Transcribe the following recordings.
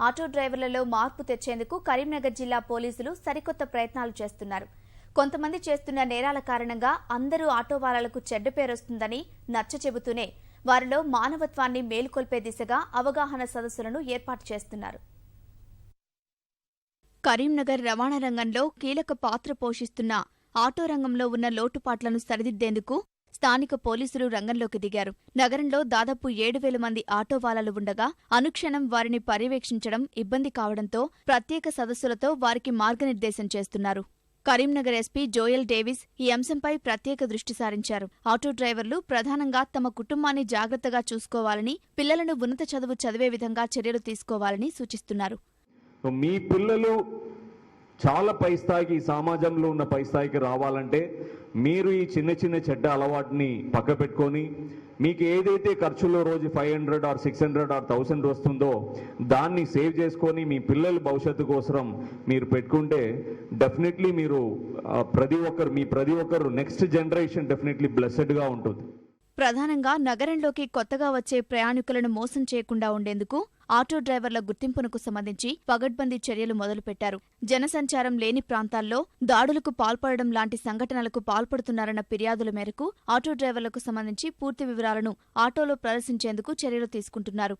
Auto డ్రైవర్లలో మార్పు తెచ్చేందుకు కరీంనగర్ జిల్లా పోలీసులు సరికొత్త ప్రయత్నాలు చేస్తున్నారు. కొంతమంది చేస్తున్న నేరాల కారణంగా అందరూ ఆటో వాలాలకు చెడ్డ పేరొస్తుందని నచ్చ చెబుతూనే వారిలో మానవత్వాన్ని మేల్కొల్పే దిశగా అవగాహన సదస్సులను ఏర్పాటు చేస్తున్నారు. కరీంనగర్ రవాణా రంగంలో కీలక పాత్ర పోషిస్తున్న ఆటో రంగంలో ఉన్న లోటుపాట్లను సరిదిద్దేందుకు స్థానిక పోలీసులు రంగంలోకి దిగారు. నగరంలో దాదాపు ఏడు వేల మంది ఆటో వాలాలు ఉండగా అనుక్షణం వారిని పర్యవేక్షించడం ఇబ్బంది కావడంతో ప్రత్యేక సదస్సులతో వారికి మార్గనిర్దేశం చేస్తున్నారు. కరీంనగర్ ఎస్పీ జోయల్ డేవిస్ ఈ అంశంపై ప్రత్యేక దృష్టి సారించారు. ఆటో డ్రైవర్లు ప్రధానంగా తమ కుటుంబాన్ని జాగ్రత్తగా చూసుకోవాలని పిల్లలను ఉన్నత చదువు చదివే విధంగా చర్యలు తీసుకోవాలని సూచిస్తున్నారు. మీ పిల్లలు చాలా పై స్థాయికి సమాజంలో ఉన్న పై స్థాయికి రావాలంటే మీరు ఈ చిన్న చిన్న చెడ్డ అలవాటుని పక్క పెట్టుకొని మీకు ఏదైతే ఖర్చులో రోజు five hundred or six hundred or thousand వస్తుందో దాన్ని సేవ్ చేసుకొని మీ పిల్లల భవిష్యత్తు కోసం మీరు పెట్టుకుంటే డెఫినెట్లీ మీరు ప్రతి ఒక్కరు మీ ప్రతి ఒక్కరు నెక్స్ట్ జనరేషన్ డెఫినెట్లీ బ్లెస్సెడ్గా ఉంటుంది. ప్రధానంగా నగరంలోకి కొత్తగా వచ్చే ప్రయాణికులను మోసం చేయకుండా ఉండేందుకు ఆటో డ్రైవర్ల గుర్తింపునకు సంబంధించి పగడ్బందీ చర్యలు మొదలుపెట్టారు. జనసంచారం లేని ప్రాంతాల్లో దాడులకు పాల్పడడం లాంటి సంఘటనలకు పాల్పడుతున్నారన్న ఫిర్యాదుల మేరకు ఆటో డ్రైవర్లకు సంబంధించి పూర్తి వివరాలను ఆటోలో ప్రదర్శించేందుకు చర్యలు తీసుకుంటున్నారు.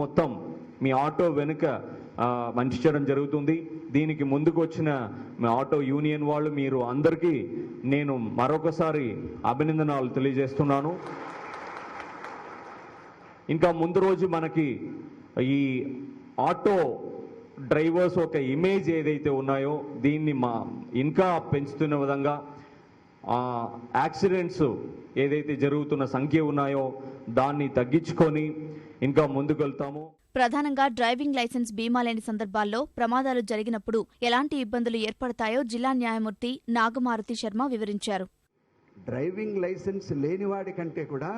మొత్తం మీ ఆటో వెనుక మంచిచడం జరుగుతుంది. దీనికి ముందుకు వచ్చిన మీ ఆటో యూనియన్ వాళ్ళు మీరు అందరికీ నేను మరొకసారి అభినందనాలు తెలియజేస్తున్నాను. ఇంకా ముందు రోజు మనకి ఈ ఆటో డ్రైవర్స్ ఒక ఇమేజ్ ఏదైతే ఉన్నాయో దీన్ని మా ఇంకా పెంచుతున్న విధంగా యాక్సిడెంట్స్ ఏదైతే జరుగుతున్న సంఖ్య ఉన్నాయో దాన్ని తగ్గించుకొని ఇంకా ముందుకు వెళ్తాము ప్రధానంగా డ్రైవింగ్ లైసెన్స్ బీమా లేని సందర్భాల్లో ప్రమాదాలు జరిగినప్పుడు ఎలాంటి ఇబ్బందులు ఏర్పడతాయో జిల్లా న్యాయమూర్తి నాగమారుతి శర్మ వివరించారు. డ్రైవింగ్ లైసెన్స్ లేనివాడి కంటే కూడా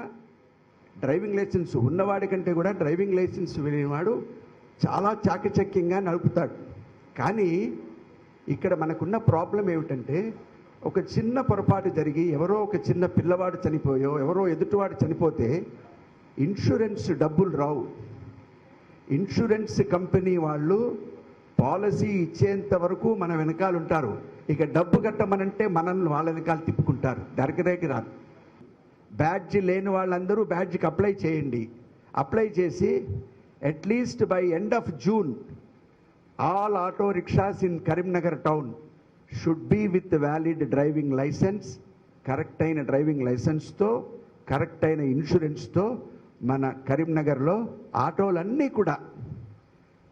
డ్రైవింగ్ లైసెన్స్ ఉన్నవాడి కంటే కూడా డ్రైవింగ్ లైసెన్స్ లేనివాడు చాలా చాకచక్యంగా నడుపుతాడు. కానీ ఇక్కడ మనకున్న ప్రాబ్లం ఏమిటంటే ఒక చిన్న పొరపాటు జరిగి ఎవరో ఒక చిన్న పిల్లవాడు చనిపోయో ఎవరో ఎదుటివాడు చనిపోతే ఇన్సూరెన్స్ డబ్బులు రావు. ఇన్సూరెన్స్ కంపెనీ వాళ్ళు పాలసీ ఇచ్చేంత వరకు మన వెనకాల ఉంటారు. ఇక డబ్బు కట్టమనంటే మనల్ని వాళ్ళ వెనకాల తిప్పుకుంటారు. దగ్గరికి రాదు. బ్యాడ్జ్ లేని వాళ్ళందరూ బ్యాడ్జ్కి అప్లై చేయండి. అప్లై చేసి at least by end of June all auto rickshaws in Karimnagar town should be with valid driving licence correct అయిన డ్రైవింగ్ లైసెన్స్తో కరెక్ట్ అయిన ఇన్సూరెన్స్తో మన కరీంనగర్లో ఆటోలన్నీ కూడా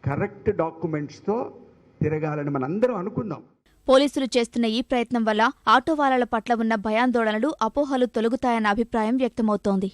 కరెక్ట్ డాక్యుమెంట్స్తో తిరగాలని మనందరం అనుకుందాం పోలీసులు చేస్తున్న ఈ ప్రయత్నం వల్ల ఆటో వాళ్ళ పట్ల ఉన్న భయాందోళనలు అపోహలు తొలగుతాయన్న అభిప్రాయం వ్యక్తమవుతోంది.